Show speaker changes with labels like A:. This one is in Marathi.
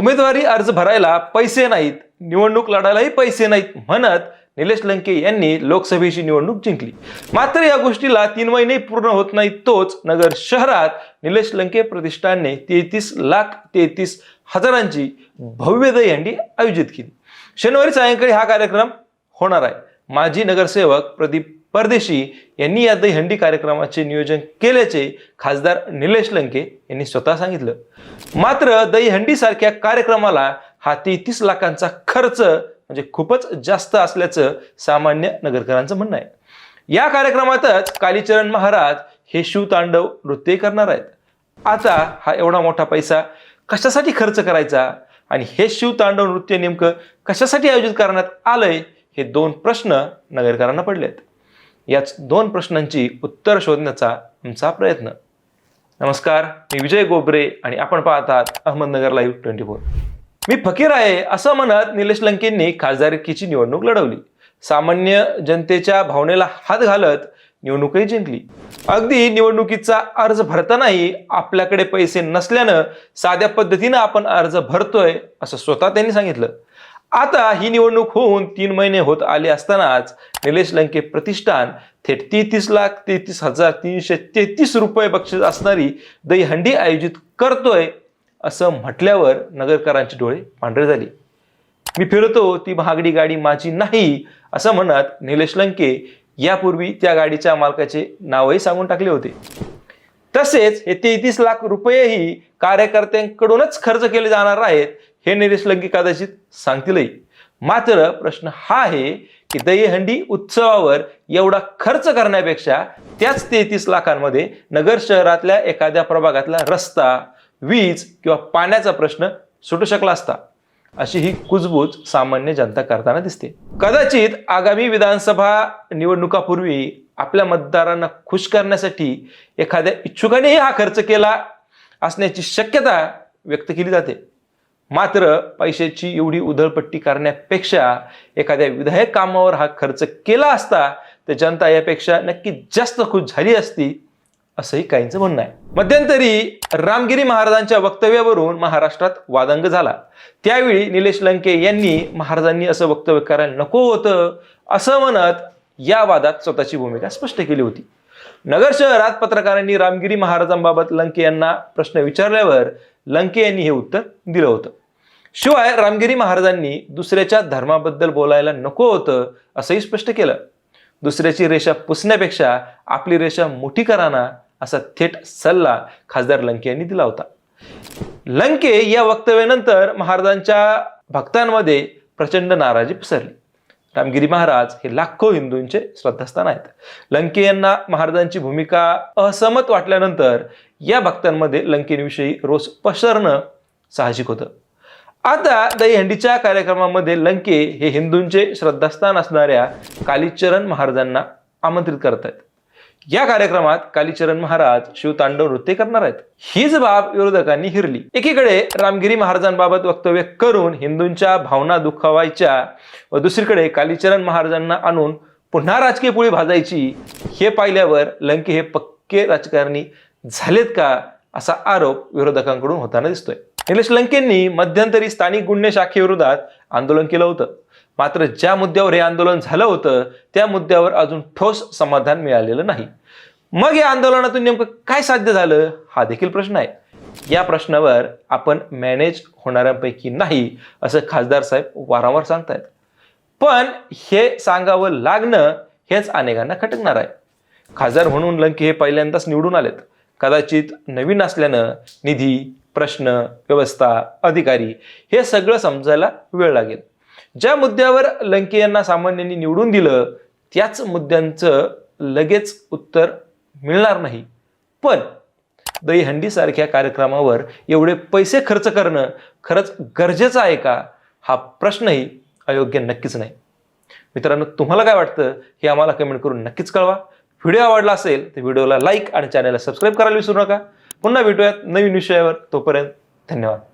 A: उमेदवारी अर्ज भरायला पैसे नाहीत. निवडणूक लढायलाही पैसे नाहीत म्हणत निलेश लंके यांनी लोकसभेची निवडणूक जिंकली. मात्र या गोष्टीला तीन महिने पूर्ण होत नाही तोच नगर शहरात निलेश लंके प्रतिष्ठानने तेहतीस लाख तेहतीस हजारांची भव्य दहीहंडी आयोजित केली. शनिवारी सायंकाळी हा कार्यक्रम होणार आहे. माजी नगरसेवक प्रदीप परदेशी यांनी या दहीहंडी कार्यक्रमाचे नियोजन केल्याचे खासदार निलेश लंके यांनी स्वतः सांगितलं. मात्र दहीहंडी सारख्या कार्यक्रमाला हा तेहतीस लाखांचा खर्च म्हणजे खूपच जास्त असल्याचं सामान्य नगरकरांचं म्हणणं आहे. या कार्यक्रमातच कालीचरण महाराज हे शिवतांडव नृत्य करणार आहेत. आता हा एवढा मोठा पैसा कशासाठी खर्च करायचा आणि हे शिवतांडव नृत्य नेमकं कशासाठी आयोजित करण्यात आलंय हे दोन प्रश्न नगरकरांना पडले आहेत याच दोन प्रश्नांची उत्तर शोधण्याचा आमचा प्रयत्न. नमस्कार मी विजय गोबरे आणि आपण पाहतात अहमदनगर लाईव्ह ट्वेंटी फोर. मी फकीर आहे असं म्हणत निलेश लंकेंनी खासदारकीची निवडणूक लढवली. सामान्य जनतेच्या भावनेला हात घालत निवडणूकही जिंकली. अगदी निवडणुकीचा अर्ज भरतानाही आपल्याकडे पैसे नसल्यानं साध्या पद्धतीनं आपण अर्ज भरतोय असं स्वतः त्यांनी सांगितलं. आता ही निवडणूक होऊन तीन महिने होत आले असतानाच निलेश लंके प्रतिष्ठान थेट तेहतीस लाख तेहतीस हजार तीनशे तेहतीस रुपये बक्षीस असणारी दहीहंडी आयोजित करतोय असं म्हटल्यावर नगरकरांचे डोळे पांढरे झाले. मी फिरतो ती महागडी गाडी माझी नाही असं म्हणत निलेश लंके यापूर्वी त्या गाडीच्या मालकाचे नावही सांगून टाकले होते. तसेच हे तेहतीस लाख रुपयेही कार्यकर्त्यांकडूनच खर्च केले जाणार आहेत हे निलेश लंके कदाचित सांगतीलही. मात्र प्रश्न हा आहे की दहीहंडी उत्सवावर एवढा खर्च करण्यापेक्षा त्याच तेहतीस लाखांमध्ये नगर शहरातल्या एखाद्या प्रभागातला रस्ता वीज किंवा पाण्याचा प्रश्न सुटू शकला असता. अशी ही कुजबूज सामान्य जनता करताना दिसते. कदाचित आगामी विधानसभा निवडणुकापूर्वी आपल्या मतदारांना खुश करण्यासाठी एखाद्या इच्छुकानेही हा खर्च केला असण्याची शक्यता व्यक्त केली जाते. मात्र पैशाची एवढी उधळपट्टी करण्यापेक्षा एखाद्या विधायक कामावर हा खर्च केला असता तर जनता यापेक्षा नक्की जास्त खुश झाली असती असंही काहींचं म्हणणं आहे. मध्यंतरी रामगिरी महाराजांच्या वक्तव्यावरून महाराष्ट्रात वादंग झाला. त्यावेळी निलेश लंके यांनी महाराजांनी असं वक्तव्य करायला नको होतं असं म्हणत या वादात स्वतःची भूमिका स्पष्ट केली होती. नगर शहरात पत्रकारांनी रामगिरी महाराजांबाबत लंके यांना प्रश्न विचारल्यावर लंके यांनी हे उत्तर दिलं होतं. शिवाय रामगिरी महाराजांनी दुसऱ्याच्या धर्माबद्दल बोलायला नको होतं असंही स्पष्ट केलं. दुसऱ्याची रेषा पुसण्यापेक्षा आपली रेषा मोठी कराना असा थेट सल्ला खासदार लंके यांनी दिला होता. लंके या वक्तव्यानंतर महाराजांच्या भक्तांमध्ये प्रचंड नाराजी पसरली. रामगिरी महाराज हे लाखो हिंदूंचे श्रद्धास्थान आहेत. लंके यांना महाराजांची भूमिका असहमत वाटल्यानंतर या भक्तांमध्ये लंकेविषयी रोष पसरणं साहजिक होतं. आता दहीहंडीच्या कार्यक्रमामध्ये लंके हे हिंदूंचे श्रद्धास्थान असणाऱ्या कालीचरण महाराजांना आमंत्रित करत आहेत या कार्यक्रमात कालीचरण महाराज शिवतांडव नृत्य करणार आहेत. हीच बाब विरोधकांनी हिरली. एकीकडे रामगिरी महाराजांबाबत वक्तव्य करून हिंदूंच्या भावना दुखावायच्या व दुसरीकडे कालीचरण महाराजांना आणून पुन्हा राजकीय पोळी भाजायची हे पाहिल्यावर लंके हे पक्के राजकारणी झालेत का असा आरोप विरोधकांकडून होताना दिसतोय. निलेश लंकेंनी मध्यंतरी स्थानिक गुन्हे शाखेविरोधात आंदोलन केलं होतं. मात्र ज्या मुद्द्यावर हे आंदोलन झालं होतं त्या मुद्द्यावर अजून ठोस समाधान मिळालेलं नाही. मग या आंदोलनातून नेमकं काय साध्य झालं हा देखील प्रश्न आहे. या प्रश्नावर आपण मॅनेज होणाऱ्यांपैकी नाही असं खासदार साहेब वारंवार सांगतायत. पण हे सांगावं लागणं हेच अनेकांना खटकणार आहे. खासदार म्हणून लंके हे पहिल्यांदाच निवडून आलेत. कदाचित नवीन असल्यानं निधी प्रश्न व्यवस्था अधिकारी हे सगळं समजायला वेळ लागेल. ज्या मुद्द्यावर लंके यांना सामान्यांनी निवडून दिलं त्याच मुद्द्यांचं लगेच उत्तर मिळणार नाही. पण दहीहंडीसारख्या कार्यक्रमावर एवढे पैसे खर्च करणं खरंच गरजेचं आहे का? हा प्रश्नही अयोग्य नक्कीच नाही. मित्रांनो तुम्हाला काय वाटतं हे आम्हाला कमेंट करून नक्कीच कळवा. व्हिडिओ आवडला असेल तर व्हिडिओला लाईक आणि चॅनलला सबस्क्राईब करायला विसरू नका. पुन्हा भेटूयात नवीन विषयावर. तोपर्यंत धन्यवाद.